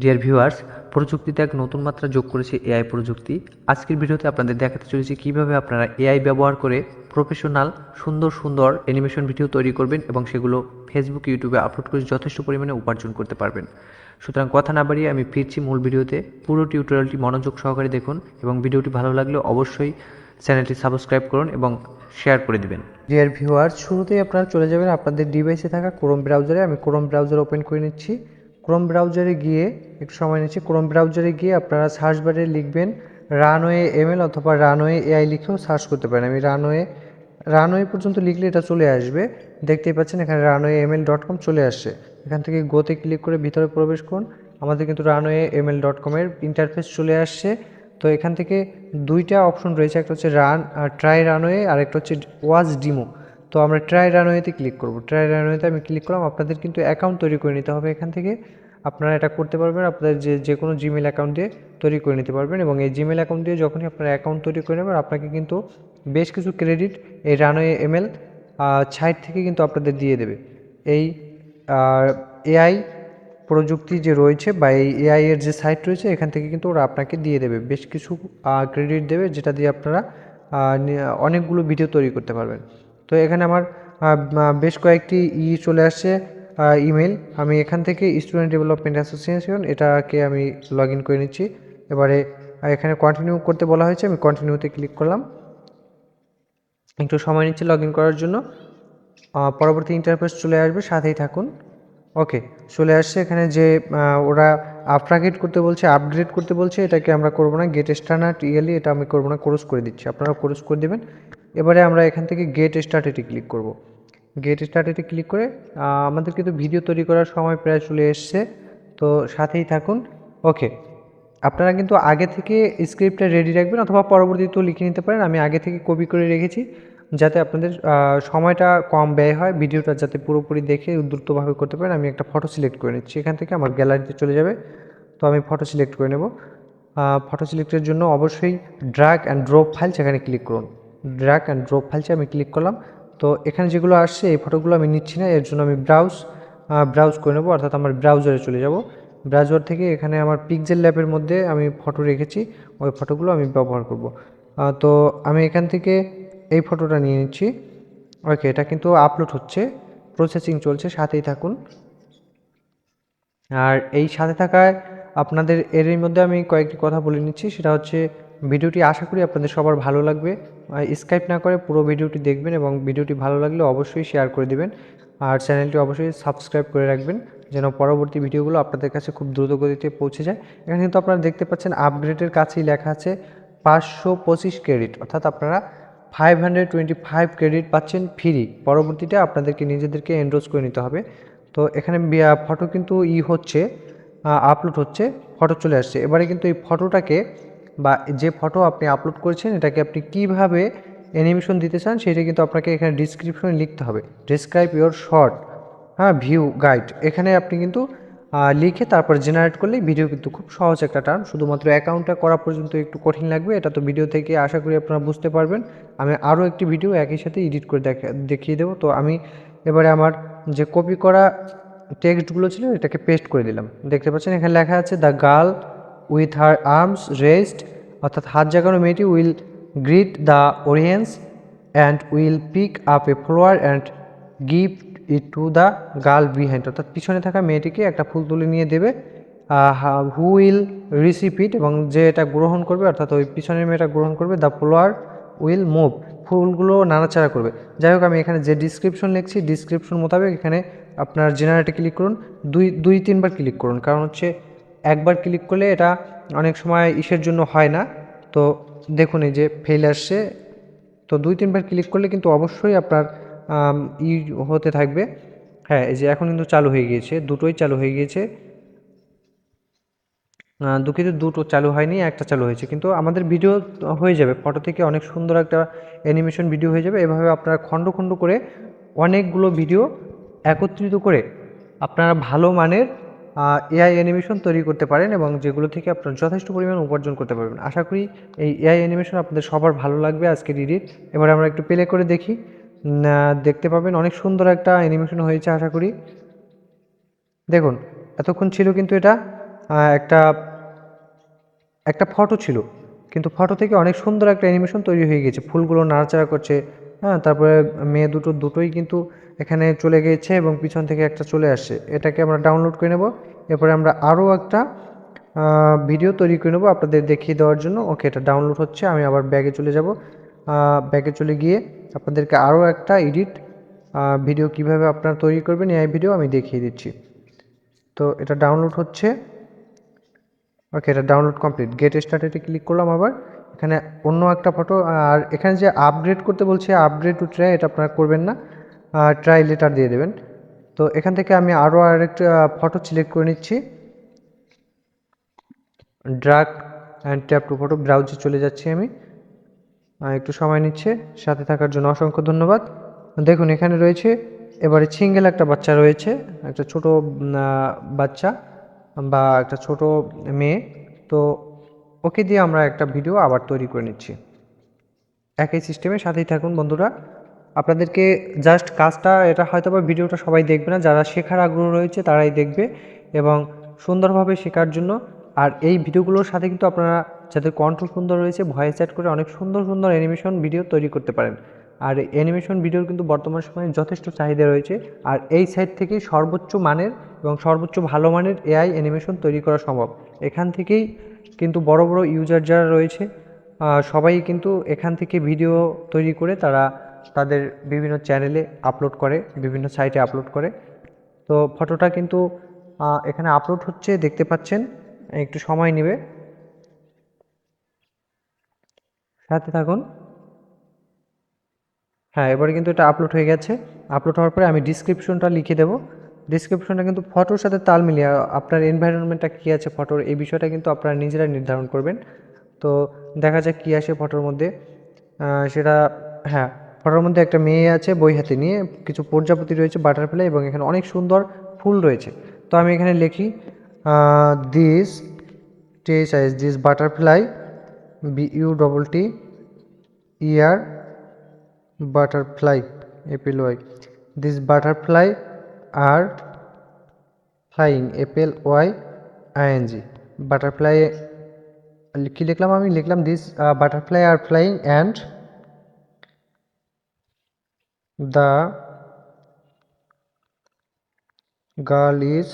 Dear viewers প্রযুক্তিতে এক নতুন মাত্রা যোগ করেছে এআই প্রযুক্তি। আজকের ভিডিওতে আপনাদের দেখাতে চলেছি কীভাবে আপনারা এআই ব্যবহার করে প্রফেশনাল সুন্দর সুন্দর অ্যানিমেশন ভিডিও তৈরি করবেন এবং সেগুলো ফেসবুক ইউটিউবে আপলোড করে যথেষ্ট পরিমাণে উপার্জন করতে পারবেন। সুতরাং কথা না বাড়িয়ে আমি ফিরছি মূল ভিডিওতে। পুরো টিউটোরিয়ালটি মনোযোগ সহকারে দেখুন এবং ভিডিওটি ভালো লাগলে অবশ্যই চ্যানেলটি সাবস্ক্রাইব করুন এবং শেয়ার করে দিবেন। ডিয়ার ভিউয়ার শুরুতেই আপনারা চলে যাবেন আপনাদের ডিভাইসে থাকা ক্রোম ব্রাউজারে আমি ক্রোম ব্রাউজার ওপেন করে নিচ্ছি। ক্রোম ব্রাউজারে গিয়ে, একটু সময় নিচ্ছি ক্রোম ব্রাউজারে গিয়ে আপনারা সার্চ বারে লিখবেন রানওয়ে এমএল অথবা রানওয়ে এআই লিখেও সার্চ করতে পারেন। আমি রানওয়ে রানওয়ে পর্যন্ত লিখলে এটা চলে আসবে। দেখতেই পাচ্ছেন এখানে রানওয়ে এমএল ডট কম চলে আসছে। এখান থেকে গোতে ক্লিক করে ভিতরে প্রবেশ করুন। আমাদের কিন্তু রানওয়ে এমএল ডট কমের ইন্টারফেস চলে আসছে। তো এখান থেকে দুইটা অপশন রয়েছে, একটা হচ্ছে রান ট্রাই রানওয়ে আর একটা হচ্ছে ওয়াজ ডিমো তো আমরা ট্রাই রানওয়েতে ক্লিক করব। ট্রাই রানওয়েতে আমি ক্লিক করলাম, আপনাদের কিন্তু অ্যাকাউন্ট তৈরি করে নিতে হবে এখান থেকে। আপনারা এটা করতে পারবেন, আপনাদের যে যে কোনো জিমেল অ্যাকাউন্ট দিয়ে তৈরি করে নিতে পারবেন এবং এই জিমেল অ্যাকাউন্ট দিয়ে যখনই আপনারা অ্যাকাউন্ট তৈরি করে নেবেন, আপনাকে কিন্তু বেশ কিছু ক্রেডিট এই রানওয়ে এমএল সাইট থেকে কিন্তু আপনাদের দিয়ে দেবে। এই এআই প্রযুক্তি যে রয়েছে বা এই এআই এর যে সাইট রয়েছে, এখান থেকে কিন্তু ওরা আপনাকে দিয়ে দেবে। বেশ কিছু ক্রেডিট দেবে যেটা দিয়ে আপনারা অনেকগুলো ভিডিও তৈরি করতে পারবেন। তো এখানে আমার বেশ কয়েকটি ই চলে আসছে ইমেল আমি এখান থেকে স্টুডেন্ট ডেভেলপমেন্ট অ্যাসোসিয়েশন, এটাকে আমি লগ ইন করে নিচ্ছি। এবারে এখানে কন্টিনিউ করতে বলা হয়েছে, আমি কন্টিনিউতে ক্লিক করলাম। একটু সময় নিচ্ছে লগ ইন করার জন্য। পরবর্তী ইন্টারফেস চলে আসবে, সাথেই থাকুন। ওকে চলে আসছে এখানে যে ওরা আপগ্রেড করতে বলছে আপগ্রেড করতে বলছে, এটাকে আমরা করব না গেট স্টার্ট ইয়ারলি এটা আমি করব না কোর্স করে দিচ্ছি। আপনারা কোর্স করে দেবেন। এবারে আমরা এখান থেকে গেট স্টার্টেটে ক্লিক করব। গেট স্টার্টেটে ক্লিক করে আমাদের কিন্তু ভিডিও তৈরি করার সময় প্রায় চলে এসছে। তো সাথেই থাকুন। ওকে আপনারা কিন্তু আগে থেকে স্ক্রিপ্টটা রেডি রাখবেন অথবা পরবর্তীতেও লিখে নিতে পারেন। আমি আগে থেকে কপি করে রেখেছি, যাতে আপনাদের সময়টা কম ব্যয় হয়। ভিডিওটা যাতে পুরোপুরি দেখে দ্রুতভাবে করতে পারেন। আমি একটা ফটো সিলেক্ট করে নিচ্ছি। এখান থেকে আমার গ্যালারিতে চলে যাবে। তো আমি ফটো সিলেক্ট করে নেব। ফটো সিলেক্টের জন্য অবশ্যই ড্রাগ অ্যান্ড ড্রপ ফাইল সেখানে ক্লিক করুন। ড্রাগ অ্যান্ড ড্রপ ফাইলসে আমি ক্লিক করলাম। তো এখানে যেগুলো আসছে, এই ফটোগুলো আমি নিচ্ছি না, এর জন্য আমি ব্রাউজ ব্রাউজ করে নেব, অর্থাৎ আমার ব্রাউজারে চলে যাব। ব্রাউজার থেকে এখানে আমার পিকজেল ল্যাবের মধ্যে আমি ফটো রেখেছি, ওই ফটোগুলো আমি ব্যবহার করব। তো আমি এখান থেকে এই ফটোটা নিয়ে নিচ্ছি। ওকে এটা কিন্তু আপলোড হচ্ছে প্রসেসিং চলছে, সাথেই থাকুন। আর এই সাথে থাকায় আপনাদের এরই মধ্যে আমি কয়েকটি কথা বলে নিচ্ছি, সেটা হচ্ছে ভিডিওটি আশা করি আপনাদের সবার ভালো লাগবে। স্কাইপ না করে পুরো ভিডিওটি দেখবেন এবং ভিডিওটি ভালো লাগলে অবশ্যই শেয়ার করে দিবেন। আর চ্যানেলটি অবশ্যই সাবস্ক্রাইব করে রাখবেন, যেন পরবর্তী ভিডিওগুলো আপনাদের কাছে খুব দ্রুত গতিতে পৌঁছে যায়। এখানে কিন্তু আপনারা দেখতে পাচ্ছেন আপগ্রেডের কাছেই লেখা আছে পাঁচশো পঁচিশ ক্রেডিট অর্থাৎ আপনারা five hundred twenty five credit পাচ্ছেন ফ্রি। পরবর্তীতে আপনাদেরকে নিজেদেরকে এনরোজ করে নিতে হবে। তো এখানে ফটো কিন্তু ই হচ্ছে আপলোড হচ্ছে, ফটো চলে আসছে। এবারে কিন্তু এই ফটোটাকে বা যে ফটো আপনি আপলোড করেছেন, এটাকে আপনি কীভাবে অ্যানিমেশন দিতে চান, সেটা কিন্তু আপনাকে এখানে ডিসক্রিপশনে লিখতে হবে। ডিসক্রাইব ইওর শর্ট হ্যাঁ ভিউ গাইড এখানে আপনি কিন্তু লিখে তারপর জেনারেট করলেই ভিডিও কিন্তু খুব সহজ একটা টার্ম শুধুমাত্র অ্যাকাউন্টটা করা পর্যন্ত একটু কঠিন লাগবে, এটা তো ভিডিও থেকে আশা করি আপনারা বুঝতে পারবেন। আমি আরও একটি ভিডিও একই সাথে এডিট করে দেখা, দেখিয়ে দেবো। তো আমি এবারে আমার যে কপি করা টেক্সটগুলো ছিল, এটাকে পেস্ট করে দিলাম দেখতে পাচ্ছেন, এখানে লেখা আছে the girl with her arms rest অর্থাৎ হাত জাগানো মেয়েটি will greet the audience and will pick up a flower and gift it to the girl behind অর্থাৎ পিছনে থাকা মেয়েটিকে একটা ফুল তুলে নিয়ে দেবে হু উইল রিসিভ ইট এবং যে এটা গ্রহণ করবে, অর্থাৎ ওই পিছনের মেয়েটা গ্রহণ করবে দ্য ফ্লোয়ার উইল মুভ ফুলগুলো নাড়াচাড়া করবে। যাই হোক, আমি এখানে যে ডিসক্রিপশন লিখছি ডিসক্রিপশন মোতাবেক এখানে আপনার জেনারেটে ক্লিক করুন, দুই দুই তিনবার ক্লিক করুন। কারণ হচ্ছে একবার ক্লিক করলে এটা অনেক সময় ইসের জন্য হয় না। তো দেখুন এই যে ফেল আসছে। তো দুই, তিনবার ক্লিক করলে কিন্তু অবশ্যই আপনার ই হতে থাকবে। হ্যাঁ এই যে এখন কিন্তু চালু হয়ে গিয়েছে। দুটোই চালু হয়ে গিয়েছে। দুঃখিত, দুটো চালু হয়নি, একটা চালু হয়েছে। কিন্তু আমাদের ভিডিও হয়ে যাবে। ফটো থেকে অনেক সুন্দর একটা অ্যানিমেশন ভিডিও হয়ে যাবে। এভাবে আপনারা খণ্ড খণ্ড করে অনেকগুলো ভিডিও একত্রিত করে আপনারা ভালো মানের এআই অ্যানিমেশন তৈরি করতে পারেন এবং যেগুলো থেকে আপনারা যথেষ্ট পরিমাণ উপার্জন করতে পারবেন। আশা করি এই এআই অ্যানিমেশন আপনাদের সবার ভালো লাগবে আজকের এডিট এবার আমরা একটু প্লে করে দেখি। দেখতে পাবেন অনেক সুন্দর একটা অ্যানিমেশন হয়েছে আশা করি। দেখুন, এতক্ষণ ছিল কিন্তু এটা একটা একটা ফটো ছিল। কিন্তু ফটো থেকে অনেক সুন্দর একটা অ্যানিমেশন তৈরি হয়ে গেছে। ফুলগুলো নাড়াচাড়া করছে হ্যাঁ তারপরে মেয়ে দুটো, দুটোই কিন্তু এখানে চলে গিয়েছে এবং পিছন থেকে একটা চলে আসছে এটাকে আমরা ডাউনলোড করে নেব। এরপরে আমরা আরও একটা ভিডিও তৈরি করে নেব আপনাদের দেখিয়ে দেওয়ার জন্য। ওকে, এটা ডাউনলোড হচ্ছে, আমি আবার ব্যাগে চলে যাব। ব্যাগে চলে গিয়ে আপনাদেরকে আরও একটা এডিট ভিডিও কীভাবে আপনারা তৈরি করবেন, এই ভিডিও আমি দেখিয়ে দিচ্ছি। তো এটা ডাউনলোড হচ্ছে। ওকে, এটা ডাউনলোড কমপ্লিট গেট স্টার্টেডে ক্লিক করলাম আবার। এখানে অন্য একটা ফটো আর এখানে যে আপগ্রেড করতে বলছে আপগ্রেড টু ট্রাই এটা আপনারা করবেন না। ট্রাই লেটার দিয়ে দেবেন। তো এখান থেকে আমি আরও আরেকটা ফটো সিলেক্ট করে নিচ্ছি। Drag and tap to photo ব্রাউজে চলে যাচ্ছি আমি। একটু সময় নিচ্ছে, সাথে থাকার জন্য অসংখ্য ধন্যবাদ। দেখুন, এখানে রয়েছে, এবারে সিঙ্গেল একটা বাচ্চা রয়েছে, একটা ছোট বাচ্চা বা একটা ছোট মেয়ে। তো ওকে দিয়ে আমরা একটা ভিডিও আবার তৈরি করে নিচ্ছি। একই সিস্টেমে সাথেই থাকুন বন্ধুরা। আপনাদেরকে জাস্ট কাজটা, এটা হয়তো বা ভিডিওটা সবাই দেখবে না, যারা শেখার আগ্রহ রয়েছে তারাই দেখবে এবং সুন্দরভাবে শেখার জন্য। আর এই ভিডিওগুলোর সাথে কিন্তু আপনারা যাদের কণ্ঠ সুন্দর রয়েছে ভয়েস অ্যাড করে অনেক সুন্দর সুন্দর অ্যানিমেশন ভিডিও তৈরি করতে পারেন। আর অ্যানিমেশন ভিডিওর কিন্তু বর্তমান সময়ে যথেষ্ট চাহিদা রয়েছে। আর এই সাইট থেকেই সর্বোচ্চ মানের এবং সর্বোচ্চ ভালো মানের এআই অ্যানিমেশন তৈরি করা সম্ভব। এখান থেকেই কিন্তু বড় বড় ইউজার যারা রয়েছে সবাই কিন্তু এখান থেকে ভিডিও তৈরি করে তারা তাদের বিভিন্ন চ্যানেলে আপলোড করে, বিভিন্ন সাইটে আপলোড করে। তো ফটোটা কিন্তু এখানে আপলোড হচ্ছে, দেখতে পাচ্ছেন, একটু সময় নেবে। সাথে থাকুন। হ্যাঁ এবারে কিন্তু এটা আপলোড হয়ে গেছে। আপলোড হওয়ার পরে আমি ডিসক্রিপশনটা লিখে দেবো। ডিসক্রিপশনটা কিন্তু ফটোর সাথে তাল মিলিয়ে, আপনার এনভায়রনমেন্টটা কী আছে ফটোর এই বিষয়টা কিন্তু আপনারা নিজেরাই নির্ধারণ করবেন। তো দেখা যাক কী আসে ফটোর মধ্যে। সেটা হ্যাঁ ফটোর মধ্যে একটা মেয়ে আছে বই হাতে নিয়ে, কিছু প্রজাপতি রয়েছে বাটারফ্লাই এবং এখানে অনেক সুন্দর ফুল রয়েছে। তো আমি এখানে লিখি this T size this butterfly B U double T year butterfly APLY this butterfly are flying apl y, ing. Butterfly, কি লিখলাম আমি? লিখলাম this butterfly are flying and the girl is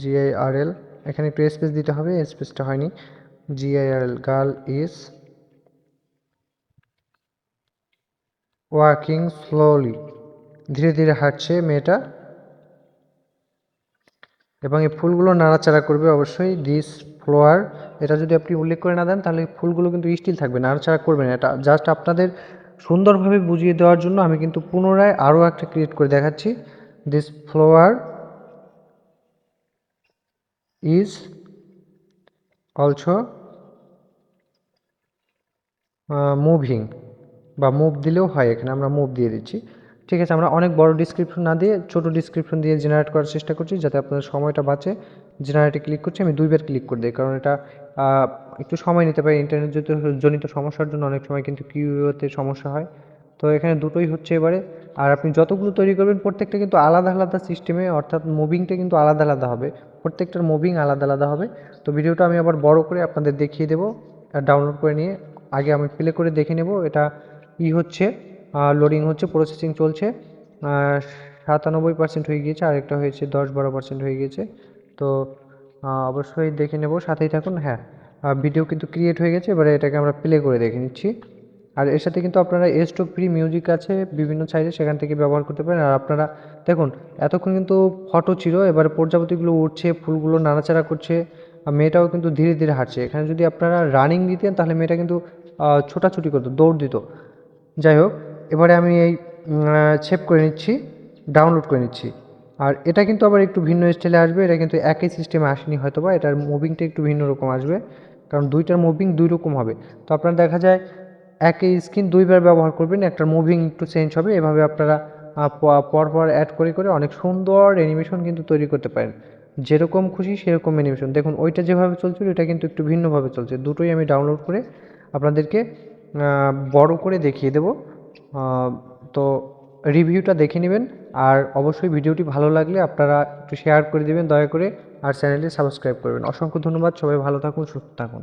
G I R L এখানে একটু space দিতে হবে স্পেসটা হয়নি। G I R L girl is walking slowly ধীরে ধীরে হাঁটছে মেয়েটা। এবং এই ফুলগুলো নাড়াচাড়া করবে অবশ্যই দিস ফ্লোয়ার এটা যদি আপনি উল্লেখ করে না দেন, তাহলে ফুলগুলো কিন্তু স্টিল থাকবে, নাড়াচাড়া করবে না। এটা জাস্ট আপনাদের সুন্দরভাবে বুঝিয়ে দেওয়ার জন্য আমি কিন্তু পুনরায় আরও একটা ক্রিয়েট করে দেখাচ্ছি। This flower is also moving বা মুভ দিলেও হয়, এখানে আমরা মুভ দিয়ে দিচ্ছি। ঠিক আছে, আমরা অনেক বড় ডিসক্রিপশন না দিয়ে ছোট ডিসক্রিপশন দিয়ে জেনারেট করার চেষ্টা করছি যাতে আপনাদের সময়টা বাঁচে। জেনারেটে ক্লিক করছি, আমি দুইবার ক্লিক করে দিই, কারণ এটা একটু সময় নিতে পারে ইন্টারনেট জনিত সমস্যার জন্য অনেক সময় কিন্তু কিউতে সমস্যা হয়। তো এখানে দুটোই হচ্ছে এবারে। আর আপনি যতগুলো তৈরি করবেন, প্রত্যেকটা কিন্তু আলাদা আলাদা সিস্টেমে অর্থাৎ মুভিংটা কিন্তু আলাদা আলাদা হবে। প্রত্যেকটার মুভিং আলাদা আলাদা হবে। তো ভিডিওটা আমি আবার বড় করে আপনাদের দেখিয়ে দেবো ডাউনলোড করে নিয়ে। আগে আমি প্লে করে দেখে নেব, এটা ই হচ্ছে লোডিং হচ্ছে প্রসেসিং চলছে। সাতানব্বই পার্সেন্ট হয়ে গিয়েছে আর একটা হয়েছে দশ বারো পার্সেন্ট হয়ে গিয়েছে। তো অবশ্যই দেখে নেব, সাথেই থাকুন হ্যাঁ। ভিডিও কিন্তু ক্রিয়েট হয়ে গেছে, এবারে এটাকে আমরা প্লে করে দেখে নিচ্ছি। আর এর সাথে কিন্তু আপনারা স্টক ফ্রি মিউজিক আছে, বিভিন্ন সাইডে সেখান থেকে ব্যবহার করতে পারেন। আর আপনারা, দেখুন, এতক্ষণ কিন্তু ফটো ছিল, এবার প্রজাপতিগুলো উঠছে ফুলগুলো নাড়াচাড়া করছে, আর মেয়েটাও কিন্তু ধীরে ধীরে হাঁটছে। এখানে যদি আপনারা রানিং দিতেন, তাহলে মেয়েটা কিন্তু ছোটাছুটি করতো, দৌড় দিত। যাই হোক এবারে আমি এই সেভ করে নিচ্ছি ডাউনলোড করে নিচ্ছি। আর এটা কিন্তু আবার একটু ভিন্ন স্টাইলে আসবে, এটা কিন্তু একই সিস্টেমে আসেনি হয়তো বা এটার মুভিংটা একটু ভিন্ন রকম আসবে। কারণ দুইটার মুভিং দুই রকম হবে। তো আপনার দেখা যায়, একই স্ক্রিন দুইবার ব্যবহার করবেন, একটার মুভিং একটু চেঞ্জ হবে, এভাবে আপনারা পরপর অ্যাড করে করে অনেক সুন্দর অ্যানিমেশন কিন্তু তৈরি করতে পারেন। যেরকম খুশি সেরকম অ্যানিমেশন দেখুন, ওইটা যেভাবে চলছিল, এটা কিন্তু একটু ভিন্নভাবে চলছে। দুটোই আমি ডাউনলোড করে আপনাদেরকে বড় করে দেখিয়ে দেব। তো রিভিউটা দেখে নেবেন আর অবশ্যই ভিডিওটি ভালো লাগলে আপনারা একটু শেয়ার করে দেবেন, দয়া করে, আর চ্যানেলটি সাবস্ক্রাইব করবেন। অসংখ্য ধন্যবাদ, সবাই ভালো থাকুন, সুস্থ থাকুন।